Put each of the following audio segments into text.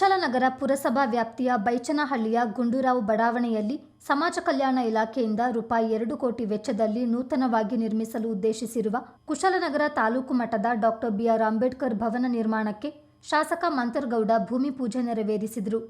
ಕುಶಾಲನಗರ ಪುರಸಭಾ ವ್ಯಾಪ್ತಿಯ ಬೈಚನಹಳ್ಳಿಯ ಗುಂಡೂರಾವ್ ಬಡಾವಣೆಯಲ್ಲಿ ಸಮಾಜ ಕಲ್ಯಾಣ ಇಲಾಖೆಯಿಂದ ರೂಪಾಯಿ ಎರಡು ಕೋಟಿ ವೆಚ್ಚದಲ್ಲಿ ನೂತನವಾಗಿ ನಿರ್ಮಿಸಲು ಉದ್ದೇಶಿಸಿರುವ ಕುಶಾಲನಗರ ತಾಲೂಕು ಮಠದ ಡಾಕ್ಟರ್ ಬಿಆರ್ ಅಂಬೇಡ್ಕರ್ ಭವನ ನಿರ್ಮಾಣಕ್ಕೆ ಶಾಸಕ ಮಂತರ್ಗೌಡ ಭೂಮಿ ಪೂಜೆ ನೆರವೇರಿಸಿದರು.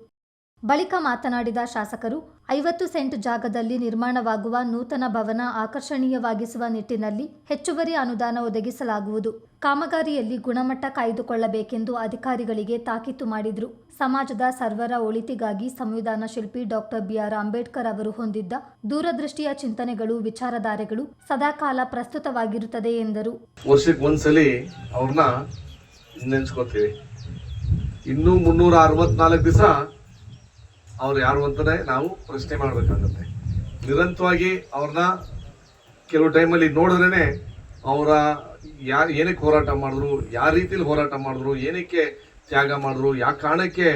ಬಳಿಕ ಮಾತನಾಡಿದ ಶಾಸಕರು, ಐವತ್ತು ಸೆಂಟ್ ಜಾಗದಲ್ಲಿ ನಿರ್ಮಾಣವಾಗುವ ನೂತನ ಭವನ ಆಕರ್ಷಣೀಯವಾಗಿಸುವ ನಿಟ್ಟಿನಲ್ಲಿ ಹೆಚ್ಚುವರಿ ಅನುದಾನ ಒದಗಿಸಲಾಗುವುದು. ಕಾಮಗಾರಿಯಲ್ಲಿ ಗುಣಮಟ್ಟ ಕಾಯ್ದುಕೊಳ್ಳಬೇಕೆಂದು ಅಧಿಕಾರಿಗಳಿಗೆ ತಾಕೀತು ಮಾಡಿದರು. ಸಮಾಜದ ಸರ್ವರ ಒಳಿತಿಗಾಗಿ ಸಂವಿಧಾನ ಶಿಲ್ಪಿ ಡಾಕ್ಟರ್ ಬಿಆರ್ ಅಂಬೇಡ್ಕರ್ ಅವರು ಹೊಂದಿದ್ದ ದೂರದೃಷ್ಟಿಯ ಚಿಂತನೆಗಳು, ವಿಚಾರಧಾರೆಗಳು ಸದಾಕಾಲ ಪ್ರಸ್ತುತವಾಗಿರುತ್ತದೆ ಎಂದರು. ವರ್ಷಕ್ಕೆ ಇನ್ನೂ ಮುನ್ನೂರ ಅರವತ್ನಾಲ್ಕು ದಿವಸ ಅವ್ರು ಯಾರು ಅಂತಾನೆ ನಾವು ಪ್ರಶ್ನೆ ಮಾಡ್ಬೇಕಾಗತ್ತೆ. ನಿರಂತರವಾಗಿ ಅವ್ರನ್ನ ಕೆಲವು ಟೈಮಲ್ಲಿ ನೋಡಿದ್ರೇ ಅವರ ಯಾ ಏನಕ್ಕೆ ಹೋರಾಟ ಮಾಡಿದ್ರು ಯಾವ ರೀತಿಲಿ ಹೋರಾಟ ಮಾಡಿದ್ರು, ಏನಕ್ಕೆ ತ್ಯಾಗ ಮಾಡಿದ್ರು, ಯಾವ ಕಾರಣಕ್ಕೆ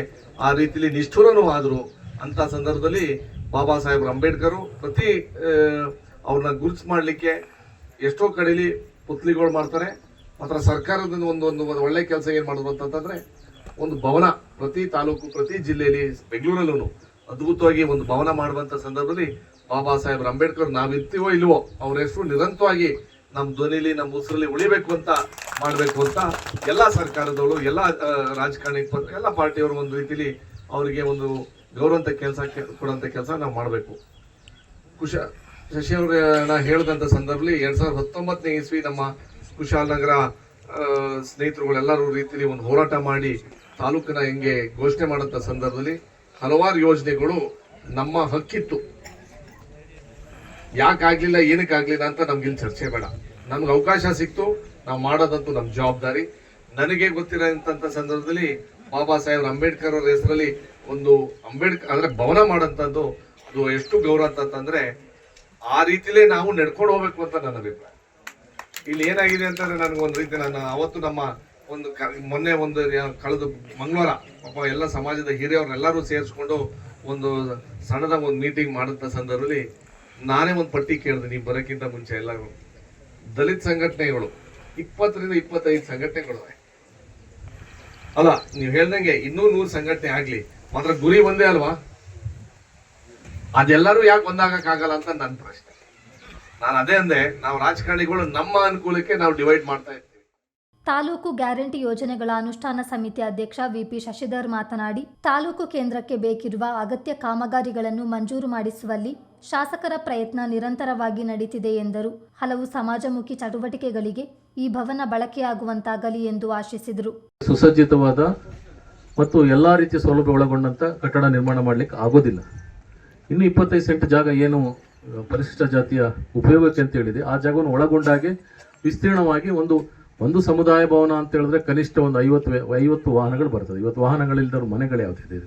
ಆ ರೀತಿಲಿ ನಿಷ್ಠುರನೂ ಆದರು ಅಂಥ ಸಂದರ್ಭದಲ್ಲಿ ಬಾಬಾ ಸಾಹೇಬ್ ಅಂಬೇಡ್ಕರು ಪ್ರತಿ ಅವ್ರನ್ನ ಗುರುತು ಮಾಡಲಿಕ್ಕೆ ಎಷ್ಟೋ ಕಡೆಯಲ್ಲಿ ಪುತ್ಲಿಗಳು ಮಾಡ್ತಾರೆ. ಮಾತ್ರ ಸರ್ಕಾರದಿಂದ ಒಂದು ಒಂದು ಒಳ್ಳೆ ಕೆಲಸ ಏನು ಮಾಡಿದ್ರು ಅಂತಂತಂದ್ರೆ ಒಂದು ಭವನ ಪ್ರತಿ ತಾಲೂಕು, ಪ್ರತಿ ಜಿಲ್ಲೆಯಲ್ಲಿ ಬೆಂಗಳೂರಲ್ಲೂ ಅದ್ಭುತವಾಗಿ ಒಂದು ಭವನ ಮಾಡುವಂತ ಸಂದರ್ಭದಲ್ಲಿ ಬಾಬಾ ಸಾಹೇಬ್ ಅಂಬೇಡ್ಕರ್ ನಾವಿರ್ತೀವೋ ಇಲ್ವೋ ಅವ್ರ ಹೆಸರು ನಿರಂತರವಾಗಿ ನಮ್ಮ ಧ್ವನಿಲಿ ನಮ್ಮ ಉಸಿರಲ್ಲಿ ಉಳಿಬೇಕು ಅಂತ ಮಾಡಬೇಕು ಅಂತ ಎಲ್ಲ ಸರ್ಕಾರದವರು, ಎಲ್ಲ ರಾಜಕಾರಣಿ ಎಲ್ಲ ಪಾರ್ಟಿಯವರು ಒಂದು ರೀತಿಲಿ ಅವರಿಗೆ ಒಂದು ಗೌರವಂತ ಕೆಲಸ ಕೊಡುವಂಥ ಕೆಲಸ ನಾವು ಮಾಡಬೇಕು. ಕುಶ ಅವರ ಹೇಳಿದಂತ ಸಂದರ್ಭದಲ್ಲಿ ಎರಡು ಸಾವಿರದ ಹತ್ತೊಂಬತ್ತನೇ ಇಸ್ವಿ ನಮ್ಮ ಕುಶಾಲನಗರ ಸ್ನೇಹಿತರುಗಳೆಲ್ಲರೂ ರೀತಿಯಲ್ಲಿ ಒಂದು ಹೋರಾಟ ಮಾಡಿ ತಾಲೂಕಿನ ಹೆಂಗೆ ಘೋಷಣೆ ಮಾಡಂತ ಸಂದರ್ಭದಲ್ಲಿ ಹಲವಾರು ಯೋಜನೆಗಳು ನಮ್ಮ ಹಕ್ಕಿತ್ತು. ಯಾಕಾಗ್ಲಿಲ್ಲ, ಏನಕ್ಕಾಗ್ಲಿಲ್ಲ ಅಂತ ನಮ್ಗೆ ಇಲ್ಲಿ ಚರ್ಚೆ ಬೇಡ. ನಮ್ಗೆ ಅವಕಾಶ ಸಿಕ್ತು, ನಾವು ಮಾಡೋದಂತೂ ನಮ್ಮ ಜವಾಬ್ದಾರಿ. ನನಗೆ ಗೊತ್ತಿರೋಂಥ ಸಂದರ್ಭದಲ್ಲಿ ಬಾಬಾ ಸಾಹೇಬ್ ಅಂಬೇಡ್ಕರ್ ಅವರ ಹೆಸರಲ್ಲಿ ಒಂದು ಅಂಬೇಡ್ಕರ್ ಅಂದ್ರೆ ಭವನ ಮಾಡೋಂಥದ್ದು ಅದು ಎಷ್ಟು ಗೌರವ ಅಂತಂದ್ರೆ ಆ ರೀತಿಲೇ ನಾವು ನಡ್ಕೊಂಡು ಹೋಗ್ಬೇಕು ಅಂತ ನನ್ನ ಅಭಿಪ್ರಾಯ. ಇಲ್ಲಿ ಏನಾಗಿದೆ ಅಂತಂದ್ರೆ ನನಗೊಂದು ರೀತಿ ನಾನು ಅವತ್ತು ನಮ್ಮ ಒಂದು ಮೊನ್ನೆ ಒಂದು ಕಳೆದು ಮಂಗಳವಾರ ಪಾಪ ಎಲ್ಲ ಸಮಾಜದ ಹಿರಿಯವ್ರನ್ನೆಲ್ಲರೂ ಸೇರಿಸ್ಕೊಂಡು ಒಂದು ಸಣ್ಣದ ಒಂದು ಮೀಟಿಂಗ್ ಮಾಡಿದ ಸಂದರ್ಭದಲ್ಲಿ ನಾನೇ ಒಂದು ಪಟ್ಟಿ ಕೇಳಿದೆ, ನೀವು ಬರೋಕ್ಕಿಂತ ಮುಂಚೆ ಎಲ್ಲರೂ. ದಲಿತ ಸಂಘಟನೆಗಳು, ಇಪ್ಪತ್ತರಿಂದ ಇಪ್ಪತ್ತೈದು ಸಂಘಟನೆಗಳು. ಅಲ್ಲ, ನೀವು ಹೇಳ್ದಂಗೆ ಇನ್ನೂ ನೂರು ಸಂಘಟನೆ ಆಗಲಿ, ಮಾತ್ರ ಗುರಿ ಒಂದೇ ಅಲ್ವಾ? ಅದೆಲ್ಲರೂ ಯಾಕೆ ಒಂದಾಗಕ್ಕಾಗಲ್ಲ ಅಂತ ನನ್ನ ಪ್ರಶ್ನೆ. ನಾನು ಅದೇ ಅಂದೆ, ನಾವು ರಾಜಕಾರಣಿಗಳು ನಮ್ಮ ಅನುಕೂಲಕ್ಕೆ ನಾವು ಡಿವೈಡ್ ಮಾಡ್ತಾ ಇರ್ತೀವಿ ತಾಲೂಕು ಗ್ಯಾರಂಟಿ ಯೋಜನೆಗಳ ಅನುಷ್ಠಾನ ಸಮಿತಿ ಅಧ್ಯಕ್ಷ ವಿಪಿ ಶಶಿಧರ್ ಮಾತನಾಡಿ, ತಾಲೂಕು ಕೇಂದ್ರಕ್ಕೆ ಬೇಕಿರುವ ಅಗತ್ಯ ಕಾಮಗಾರಿಗಳನ್ನು ಮಂಜೂರು ಮಾಡಿಸುವಲ್ಲಿ ಶಾಸಕರ ಪ್ರಯತ್ನ ನಿರಂತರವಾಗಿ ನಡೀತಿದೆ ಎಂದರು. ಹಲವು ಸಮಾಜಮುಖಿ ಚಟುವಟಿಕೆಗಳಿಗೆ ಈ ಭವನ ಬಳಕೆಯಾಗುವಂತಾಗಲಿ ಎಂದು ಆಶಿಸಿದರು. ಸುಸಜ್ಜಿತವಾದ ಮತ್ತು ಎಲ್ಲ ರೀತಿಯ ಸೌಲಭ್ಯ ಒಳಗೊಂಡಂತ ಕಟ್ಟಡ ನಿರ್ಮಾಣ ಮಾಡಲಿಕ್ಕೆ ಆಗೋದಿಲ್ಲ. ಇನ್ನು ಇಪ್ಪತ್ತೈದು ಸೆಂಟ್ ಜಾಗ ಏನು, ಪರಿಶಿಷ್ಟ ಜಾತಿಯ ಉಪಯೋಗಕ್ಕೆ ಅಂತ ಹೇಳಿದೆ, ಆ ಜಾಗವನ್ನು ಒಳಗೊಂಡಾಗೆ ವಿಸ್ತೀರ್ಣವಾಗಿ ಒಂದು ಒಂದು ಸಮುದಾಯ ಭವನ ಅಂತ ಹೇಳಿದ್ರೆ ಕನಿಷ್ಠ ಒಂದು ಐವತ್ತು ಐವತ್ತು ವಾಹನಗಳು ಬರ್ತದೆ. ಇವತ್ತು ವಾಹನಗಳಿಲ್ಲದವ್ರ ಮನೆಗಳು ಯಾವ್ದಿದೆ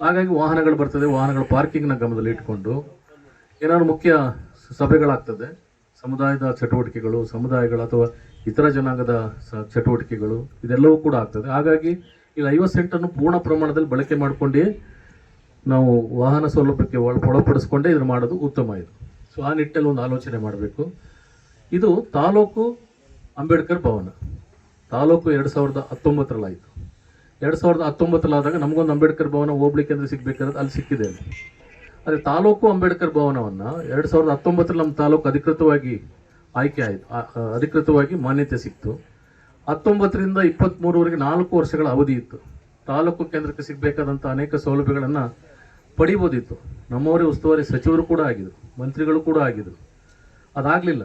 ಹಾಗಾಗಿ ವಾಹನಗಳು ಬರ್ತದೆ, ವಾಹನಗಳು ಪಾರ್ಕಿಂಗ್ನ ಗಮನದಲ್ಲಿ ಇಟ್ಕೊಂಡು ಏನಾದ್ರು ಮುಖ್ಯ ಸಭೆಗಳಾಗ್ತದೆ. ಸಮುದಾಯದ ಚಟುವಟಿಕೆಗಳು, ಸಮುದಾಯಗಳು ಅಥವಾ ಇತರ ಜನಾಂಗದ ಚಟುವಟಿಕೆಗಳು, ಇದೆಲ್ಲವೂ ಕೂಡ ಆಗ್ತದೆ. ಹಾಗಾಗಿ ಇಲ್ಲಿ ಐವತ್ತು ಸೆಂಟನ್ನು ಪೂರ್ಣ ಪ್ರಮಾಣದಲ್ಲಿ ಬಳಕೆ ಮಾಡಿಕೊಂಡು ನಾವು ವಾಹನ ಸೌಲಭ್ಯಕ್ಕೆ ಒಳ ಒಳಪಡಿಸ್ಕೊಂಡೇ ಇದನ್ನು ಮಾಡೋದು ಉತ್ತಮ ಇದು. ಸೊ, ಆ ನಿಟ್ಟಿನಲ್ಲಿ ಒಂದು ಆಲೋಚನೆ ಮಾಡಬೇಕು. ಇದು ತಾಲೂಕು ಅಂಬೇಡ್ಕರ್ ಭವನ. ತಾಲೂಕು ಎರಡು ಸಾವಿರದ ಹತ್ತೊಂಬತ್ತರಲ್ಲಾಯಿತು. ಎರಡು ಸಾವಿರದ ಹತ್ತೊಂಬತ್ತರಲ್ಲಾದಾಗ ನಮಗೊಂದು ಅಂಬೇಡ್ಕರ್ ಭವನ ಹೋಗ್ಲಿಕ್ಕೆ ಕೇಂದ್ರ ಸಿಗಬೇಕಾದ್ರೆ ಅಲ್ಲಿ ಸಿಕ್ಕಿದೆ ಅಲ್ಲಿ. ಅದೇ ತಾಲೂಕು ಅಂಬೇಡ್ಕರ್ ಭವನವನ್ನು ಎರಡು ಸಾವಿರದ ಹತ್ತೊಂಬತ್ತರಲ್ಲಿ ನಮ್ಮ ತಾಲೂಕು ಅಧಿಕೃತವಾಗಿ ಆಯ್ಕೆ ಆಯಿತು. ಅಧಿಕೃತವಾಗಿ ಮಾನ್ಯತೆ ಸಿಕ್ತು. ಹತ್ತೊಂಬತ್ತರಿಂದ ಇಪ್ಪತ್ತ್ಮೂರವರೆಗೆ ನಾಲ್ಕು ವರ್ಷಗಳ ಅವಧಿ ಇತ್ತು. ತಾಲೂಕು ಕೇಂದ್ರಕ್ಕೆ ಸಿಗಬೇಕಾದಂಥ ಅನೇಕ ಸೌಲಭ್ಯಗಳನ್ನು ಪಡಿಬೋದಿತ್ತು. ನಮ್ಮವರೇ ಉಸ್ತುವಾರಿ ಸಚಿವರು ಕೂಡ ಆಗಿದ್ರು, ಮಂತ್ರಿಗಳು ಕೂಡ ಆಗಿದ್ರು. ಅದಾಗಲಿಲ್ಲ.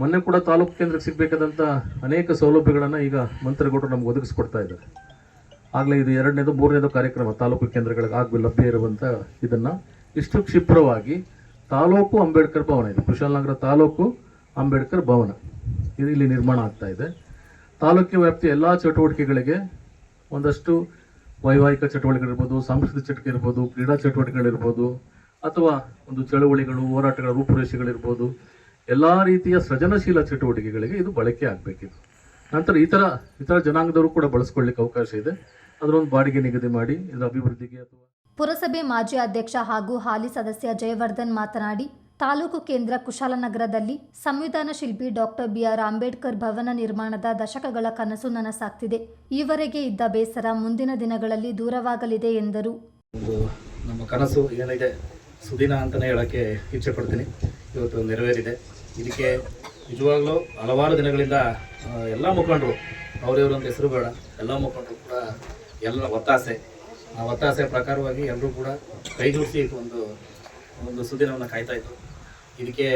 ಮೊನ್ನೆ ಕೂಡ ತಾಲೂಕು ಕೇಂದ್ರಕ್ಕೆ ಸಿಗಬೇಕಾದಂಥ ಅನೇಕ ಸೌಲಭ್ಯಗಳನ್ನು ಈಗ ಮಂತ್ರಿಗೌಡರು ನಮ್ಗೆ ಒದಗಿಸ್ಕೊಡ್ತಾ ಇದ್ದಾರೆ. ಆಗಲೇ ಇದು ಎರಡನೇದು, ಮೂರನೇದು ಕಾರ್ಯಕ್ರಮ ತಾಲೂಕು ಕೇಂದ್ರಗಳಿಗೆ ಆಗಲಿ ಲಭ್ಯ ಇರುವಂಥ ಇದನ್ನು ಇಷ್ಟು ಕ್ಷಿಪ್ರವಾಗಿ ತಾಲೂಕು ಅಂಬೇಡ್ಕರ್ ಭವನ ಇದೆ. ಕುಶಾಲನಗರ ತಾಲೂಕು ಅಂಬೇಡ್ಕರ್ ಭವನ ಇದು ಇಲ್ಲಿ ನಿರ್ಮಾಣ ಆಗ್ತಾ ಇದೆ. ತಾಲೂಕಿನ ವ್ಯಾಪ್ತಿಯ ಎಲ್ಲ ಚಟುವಟಿಕೆಗಳಿಗೆ ಒಂದಷ್ಟು ವೈವಾಹಿಕ ಚಟುವಟಿಕೆಗಳಿರ್ಬೋದು, ಸಾಂಸ್ಕೃತಿಕ ಚಟುವಟಿಕೆ ಇರ್ಬೋದು ಕ್ರೀಡಾ ಚಟುವಟಿಕೆಗಳಿರ್ಬೋದು, ಅಥವಾ ಒಂದು ಚಳುವಳಿಗಳು, ಹೋರಾಟಗಳ ರೂಪುರೇಷೆಗಳಿರ್ಬೋದು ಎಲ್ಲ ರೀತಿಯ ಸೃಜನಶೀಲ ಚಟುವಟಿಕೆಗಳಿಗೆ ಇದು ಬಳಕೆ ಆಗಬೇಕಿದೆ ನಂತರ ಇತರ ಇತರ ಜನಾಂಗದವರು ಕೂಡ ಬಳಸ್ಕೊಳ್ಳಿಕ್ಕೆ ಅವಕಾಶ ಇದೆ. ಅದರೊಂದು ಬಾಡಿಗೆ ನಿಗದಿ ಮಾಡಿ ಇದರ ಅಭಿವೃದ್ಧಿಗೆ ಅಥವಾ ಪುರಸಭೆ ಮಾಜಿ ಅಧ್ಯಕ್ಷ ಹಾಗೂ ಹಾಲಿ ಸದಸ್ಯ ಜಯವರ್ಧನ್ ಮಾತನಾಡಿ ತಾಲೂಕು ಕೇಂದ್ರ ಕುಶಾಲನಗರದಲ್ಲಿ ಸಂವಿಧಾನ ಶಿಲ್ಪಿ ಡಾಕ್ಟರ್ ಬಿಆರ್ ಅಂಬೇಡ್ಕರ್ ಭವನ ನಿರ್ಮಾಣದ ದಶಕಗಳ ಕನಸು ನನಸಾಗ್ತಿದೆ. ಈವರೆಗೆ ಇದ್ದ ಬೇಸರ ಮುಂದಿನ ದಿನಗಳಲ್ಲಿ ದೂರವಾಗಲಿದೆ ಎಂದರು. ನಮ್ಮ ಕನಸು ಏನಿದೆ ಸುದಿನ ಅಂತಲೇ ಹೇಳೋಕ್ಕೆ ಇಚ್ಛೆ ಪಡ್ತೀನಿ. ಇವತ್ತು ನೆರವೇರಿದೆ. ಇದಕ್ಕೆ ನಿಜವಾಗ್ಲೂ ಹಲವಾರು ದಿನಗಳಿಂದ ಎಲ್ಲ ಮುಖಂಡರು, ಅವರಿವರು ಅಂತ ಹೆಸರು ಬೇಡ, ಎಲ್ಲ ಮುಖಂಡರು ಕೂಡ ಎಲ್ಲ ಒತ್ತಾಸೆ. ಆ ಒತ್ತಾಸೆ ಪ್ರಕಾರವಾಗಿ ಎಲ್ಲರೂ ಕೂಡ ಕೈ ಜೋಡಿಸಿ ಒಂದು ಒಂದು ಸುದಿನವನ್ನು ಕಾಯ್ತಾ ಇದ್ರು. ಇದಕ್ಕೆ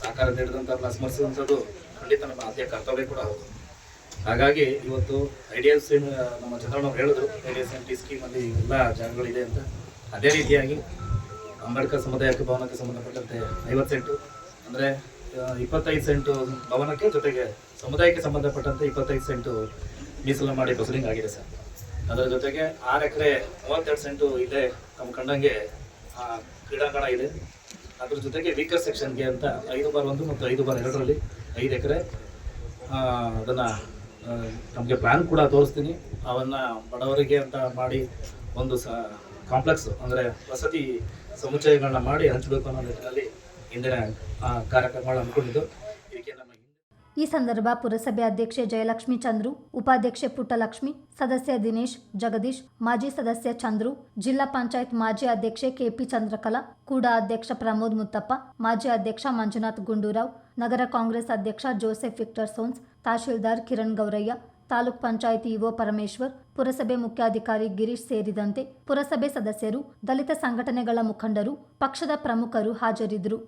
ಸಹಕಾರ ನೀಡಿದಂಥ ಸ್ಮರಿಸಿದಂಥದ್ದು ಖಂಡಿತ ನಮ್ಮ ಆದ್ಯ ಕರ್ತವ್ಯ ಕೂಡ ಹೌದು. ಹಾಗಾಗಿ ಇವತ್ತು ಐಡಿಯಲ್ಸ್ ನಮ್ಮ ಚಂದ್ರಣ್ಣವ್ರು ಹೇಳಿದ್ರು ಐಡಿಯಲ್ಸ್ ಎನ್ ಟಿ ಸ್ಕೀಮಲ್ಲಿ ಎಲ್ಲ ಜಾಗಗಳಿದೆ ಅಂತ. ಅದೇ ರೀತಿಯಾಗಿ ಅಂಬೇಡ್ಕರ್ ಸಮುದಾಯಕ್ಕೆ, ಭವನಕ್ಕೆ ಸಂಬಂಧಪಟ್ಟಂತೆ ಐವತ್ತು ಸೆಂಟು ಅಂದರೆ ಇಪ್ಪತ್ತೈದು ಸೆಂಟು ಭವನಕ್ಕೆ ಜೊತೆಗೆ ಸಮುದಾಯಕ್ಕೆ ಸಂಬಂಧಪಟ್ಟಂತೆ ಇಪ್ಪತ್ತೈದು ಸೆಂಟು ಮೀಸಲು ಮಾಡಿ ಬಸಲಿಂಗ್ ಆಗಿದೆ ಸರ್. ಅದರ ಜೊತೆಗೆ ಆರು ಎಕರೆ ಮೂವತ್ತೆರಡು ಸೆಂಟು ಇದೆ ನಮ್ಮ ಕಂಡಂಗೆ ಕ್ರೀಡಾಂಗಣ ಇದೆ. ಅದ್ರ ಜೊತೆಗೆ ವೀಕರ್ ಸೆಕ್ಷನ್ಗೆ ಅಂತ ಐದು ಬಾರ್ ಒಂದು ಮತ್ತು ಐದು ಬಾರ್ ಎರಡರಲ್ಲಿ ಐದು ಎಕರೆ ಅದನ್ನು ನಮಗೆ ಪ್ಲ್ಯಾನ್ ಕೂಡ ತೋರಿಸ್ತೀನಿ. ಅವನ್ನು ಬಡವರಿಗೆ ಅಂತ ಮಾಡಿ ಒಂದು ಸ ಕಾಂಪ್ಲೆಕ್ಸ್ ಅಂದರೆ ವಸತಿ ಸಮುಚ್ಚಯಗಳನ್ನ ಮಾಡಿ ಹಂಚಬೇಕು ಅನ್ನೋ ನಿಟ್ಟಿನಲ್ಲಿ ಇಂದಿನ ಆ, ಕಾರ್ಯಕ್ರಮಗಳು ಹಮ್ಮಿಕೊಂಡಿದ್ದು. ಈ ಸಂದರ್ಭ ಪುರಸಭೆ ಅಧ್ಯಕ್ಷೆ ಜಯಲಕ್ಷ್ಮಿ ಚಂದ್ರು ಉಪಾಧ್ಯಕ್ಷೆ ಪುಟ್ಟಲಕ್ಷ್ಮಿ ಸದಸ್ಯ ದಿನೇಶ್ ಜಗದೀಶ್ ಮಾಜಿ ಸದಸ್ಯ ಚಂದ್ರು ಜಿಲ್ಲಾ ಪಂಚಾಯತ್ ಮಾಜಿ ಅಧ್ಯಕ್ಷೆ ಕೆಪಿ ಚಂದ್ರಕಲಾ ಕೂಡ ಅಧ್ಯಕ್ಷ ಪ್ರಮೋದ್ ಮುತ್ತಪ್ಪ ಮಾಜಿ ಅಧ್ಯಕ್ಷ ಮಂಜುನಾಥ್ ಗುಂಡೂರಾವ್ ನಗರ ಕಾಂಗ್ರೆಸ್ ಅಧ್ಯಕ್ಷ Joseph Victor Sonse tahsildar Kiran Gowraiah taluk panchayat EO Parameshwar, ಪುರಸಭೆ ಮುಖ್ಯಾಧಿಕಾರಿ ಗಿರೀಶ್ ಸೇರಿದಂತೆ ಪುರಸಭೆ ಸದಸ್ಯರು, ದಲಿತ ಸಂಘಟನೆಗಳ ಮುಖಂಡರು, ಪಕ್ಷದ ಪ್ರಮುಖರು ಹಾಜರಿದ್ದರು.